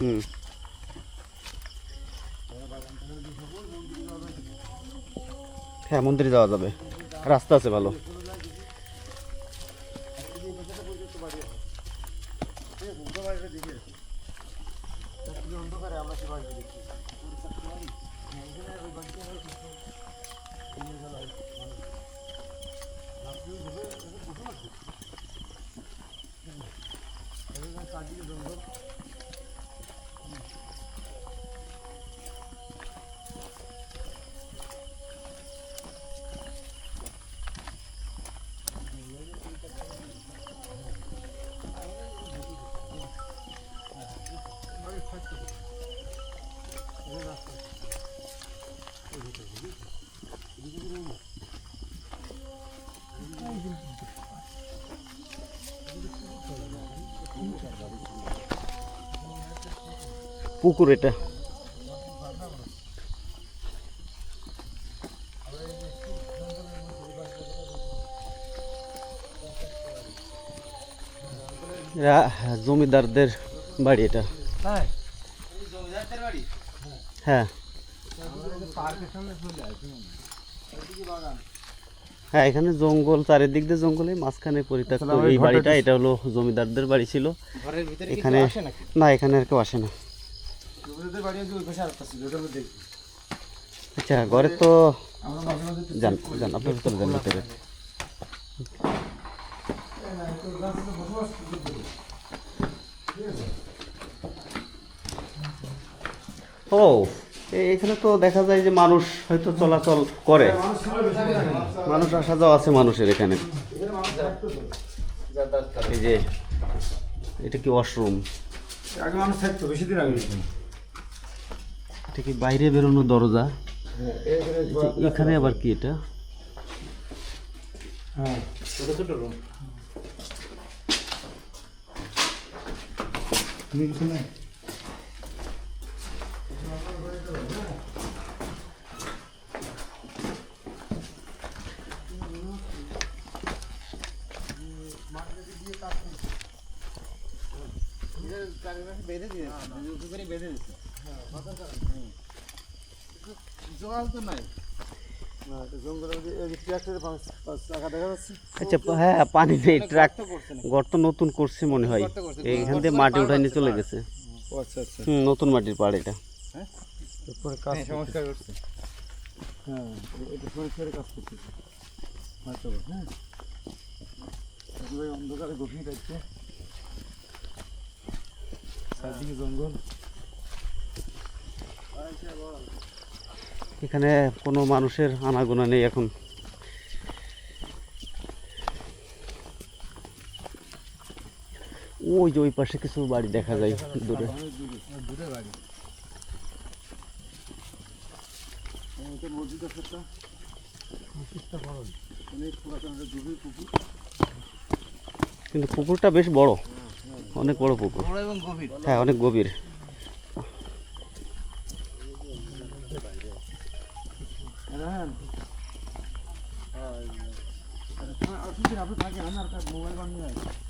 হুম। হ্যাঁ মন্দিরে যাওয়া যাবে। রাস্তা আছে ভালো। আমরা সে পুকুর এটা। এরা জমিদারদের বাড়ি এটা। হ্যাঁ। হ্যাঁ এখানে জঙ্গল চারিদিক দিয়ে জঙ্গলে মাঝখানে পরিত্যক্ত এই বাড়িটা এটা হলো জমিদারদের বাড়ি ছিল। এখানে না এখানে আর কেউ আসে না। আচ্ছা ঘরে তো যান যান আপনার ভিতরে যান? ও এখানে তো দেখা যায় যে মানুষ হয়তো চলাচল করে। মানুষ আসা যাওয়া আছে মানুষের এখানে। এই যে এটা কি ওয়াশরুম আগে মানুষ থাকতো বেশি দিন আগে এটা কি বাইরে বেরোনো দরজা। হ্যাঁ, এখানে আবার কি এটা? হ্যাঁ। ছোট ছোট রুম তুমি কিছু নেই? বেঁধে দিয়ে বেঁধে দিচ্ছে আচ্ছা হ্যাঁ পানি নেই ট্রাক গর্ত নতুন করছে মনে হয়। এইখান থেকে মাটি উঠাই নিয়ে চলে গেছে। নতুন মাটির পাড় এটা। করছে হ্যাঁ জঙ্গল এখানে কোনো মানুষের আনাগোনা নেই এখন। ওই যে ওই পাশে কিছু বাড়ি দেখা যায় দূরে। কিন্তু পুকুরটা বেশ বড় অনেক বড় পুকুর। হ্যাঁ অনেক গভীর। হ্যাঁ হ্যাঁ